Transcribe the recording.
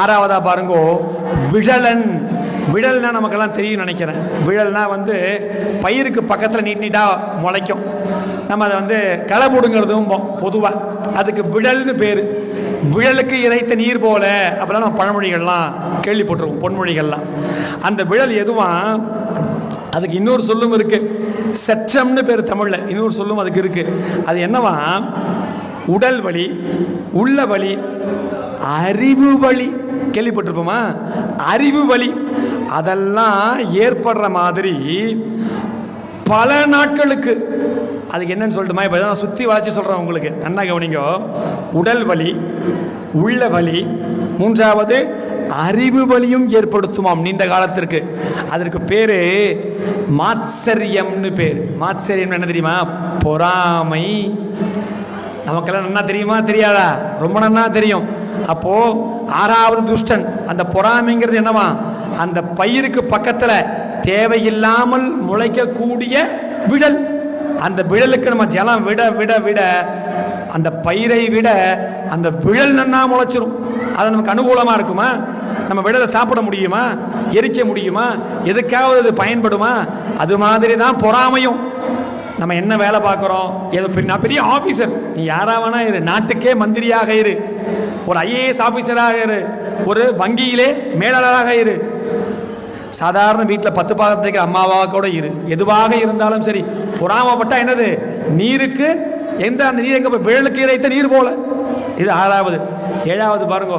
ஆறாவதா பாருங்கோ விழலன் விழல்னா நமக்கெல்லாம் தெரியும் நினைக்கிறேன். விழல்னா வந்து பயிருக்கு பக்கத்தில் நீட் நீட்டாக முளைக்கும். நம்ம அதை வந்து களை போடுங்கிறதும் பொதுவாக அதுக்கு விழல்னு பேர். விழலுக்கு இறைத்த நீர் போல அப்படிலாம் நம்ம பழமொழிகள்லாம் கேள்விப்பட்டிருக்கோம் பொன்மொழிகள்லாம். அந்த விழல் எதுவாக அதுக்கு இன்னொரு சொல்லும் இருக்குது செற்றம்னு பேர் தமிழில். இன்னொரு சொல்லும் அதுக்கு இருக்குது அது என்னவா? உடல் வலி உள்ள வலி அறிவு வழி. கேள்விப்பட்டிருப்போமா? அறிவு வலி அதெல்லாம் ஏற்படுற மாதிரி பல நாட்களுக்கு. அதுக்கு என்னன்னு சொல்லட்டுமா? இப்போ நான் சுற்றி வளர்ச்சி சொல்கிறேன் உங்களுக்கு. நன்னா கவனிங்க. உடல் வலி உள்ள வலி மூன்றாவது அறிவு வலியும் ஏற்படுத்துமாம். நீண்ட காலத்திற்கு. அதற்கு பேர் மாத்சரியம்னு பேர். மாத்சரியம் என்ன தெரியுமா? பொறாமை. நமக்கெல்லாம் நன்னா தெரியுமா? தெரியாதா? ரொம்ப நன்னா தெரியும். அப்போ ஆறாவது துஷ்டன் அந்த பொறாமைங்கிறது என்னவா? அந்த பயிருக்கு பக்கத்துல தேவையில்லாமல் முளைக்கக்கூடிய விழல் அந்த விழலுக்கு நம்ம ஜலம் விட விட விட அந்த பயிரை விட அந்த விழல் நன்னா முளைச்சிரும். அது நமக்கு அனுகூலமா இருக்குமா? நம்ம விடலை சாப்பிட முடியுமா? எரிக்க முடியுமா? எதுக்காவது அது பயன்படுமா? அது மாதிரி தான் பொறாமையும். நம்ம என்ன வேலை பார்க்குறோம்? ஏதோ நான் பெரிய ஆஃபீஸர் நீ யாராக வேணா இரு. நாட்டுக்கே மந்திரியாக இரு. ஒரு ஐஏஎஸ் ஆஃபீஸராக இரு. ஒரு வங்கியிலே மேலாளராக இரு. சாதாரண வீட்டில் பத்து பாகத்துக்கு அம்மாவாக கூட இரு. எதுவாக இருந்தாலும் சரி. பொறாமப்பட்டா என்னது? நீருக்கு எந்த அந்த நீர் எங்கே போய் விழலுக்கு இறைத்த நீர் போல. இது ஆறாவது. ஏழாவது பாருங்க.